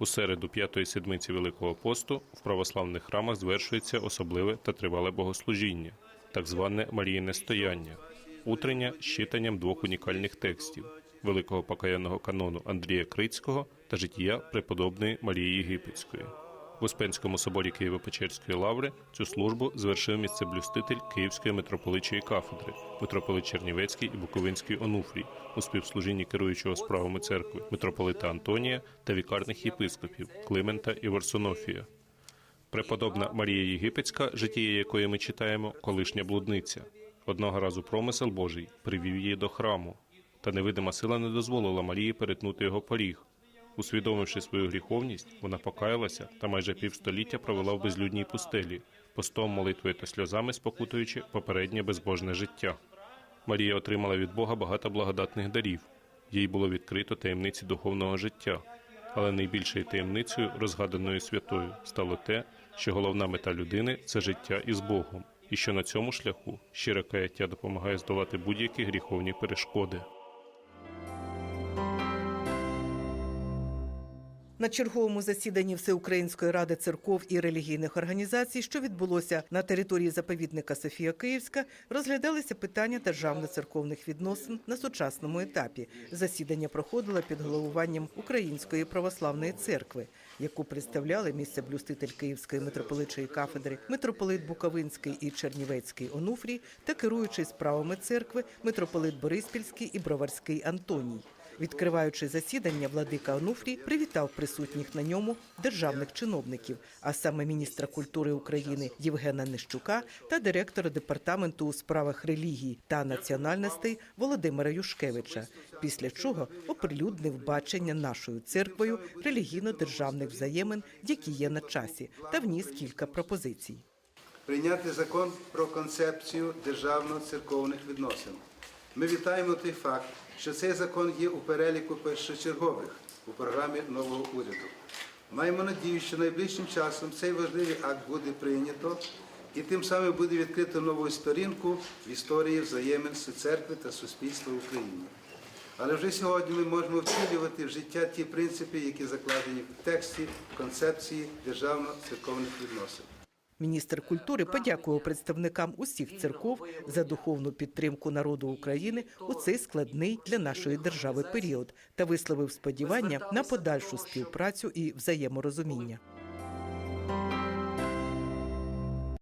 У середу п'ятої седмиці Великого посту в православних храмах звершується особливе та тривале богослужіння, так зване Маріїне стояння, утрення з читанням двох унікальних текстів великого покаянного канону Андрія Крицького та життя преподобної Марії Єгипетської. В Успенському соборі Києво-Печерської лаври цю службу звершив місцеблюститель Київської митрополичої кафедри, митрополит Чернівецький і Буковинський Онуфрій, у співслужінні керуючого справами церкви митрополита Антонія та вікарних єпископів Климента і Варсонофія. Преподобна Марія Єгипетська, житіє якої ми читаємо, колишня блудниця. Одного разу промисел Божий привів її до храму, та невидима сила не дозволила Марії перетнути його поріг. Усвідомивши свою гріховність, вона покаялася та майже півстоліття провела в безлюдній пустелі, постом, молитвою та сльозами спокутуючи попереднє безбожне життя. Марія отримала від Бога багато благодатних дарів. Їй було відкрито таємниці духовного життя. Але найбільшою таємницею, розгаданою святою, стало те, що головна мета людини це життя із Богом, і що на цьому шляху щире каяття допомагає здолати будь-які гріховні перешкоди. На черговому засіданні Всеукраїнської ради церков і релігійних організацій, що відбулося на території заповідника Софія Київська, розглядалися питання державно-церковних відносин на сучасному етапі. Засідання проходило під головуванням Української православної церкви, яку представляли місцеблюститель Київської митрополичої кафедри, митрополит Буковинський і Чернівецький Онуфрій та керуючий справами церкви митрополит Бориспільський і Броварський Антоній. Відкриваючи засідання, владика Онуфрій привітав присутніх на ньому державних чиновників, а саме міністра культури України Євгена Нищука та директора департаменту у справах релігії та національностей Володимира Юшкевича. Після чого оприлюднив бачення нашою церквою релігійно-державних взаємин, які є на часі, та вніс кілька пропозицій. прийняти закон про концепцію державно-церковних відносин. Ми вітаємо той факт, що цей закон є у переліку першочергових у програмі нового уряду. Маємо надію, що найближчим часом цей важливий акт буде прийнято і тим самим буде відкрито нову сторінку в історії взаємин церкви та суспільства в Україні. Але вже сьогодні ми можемо втілювати в життя ті принципи, які закладені в тексті концепції державно-церковних відносин. Міністр культури подякував представникам усіх церков за духовну підтримку народу України у цей складний для нашої держави період та висловив сподівання на подальшу співпрацю і взаєморозуміння.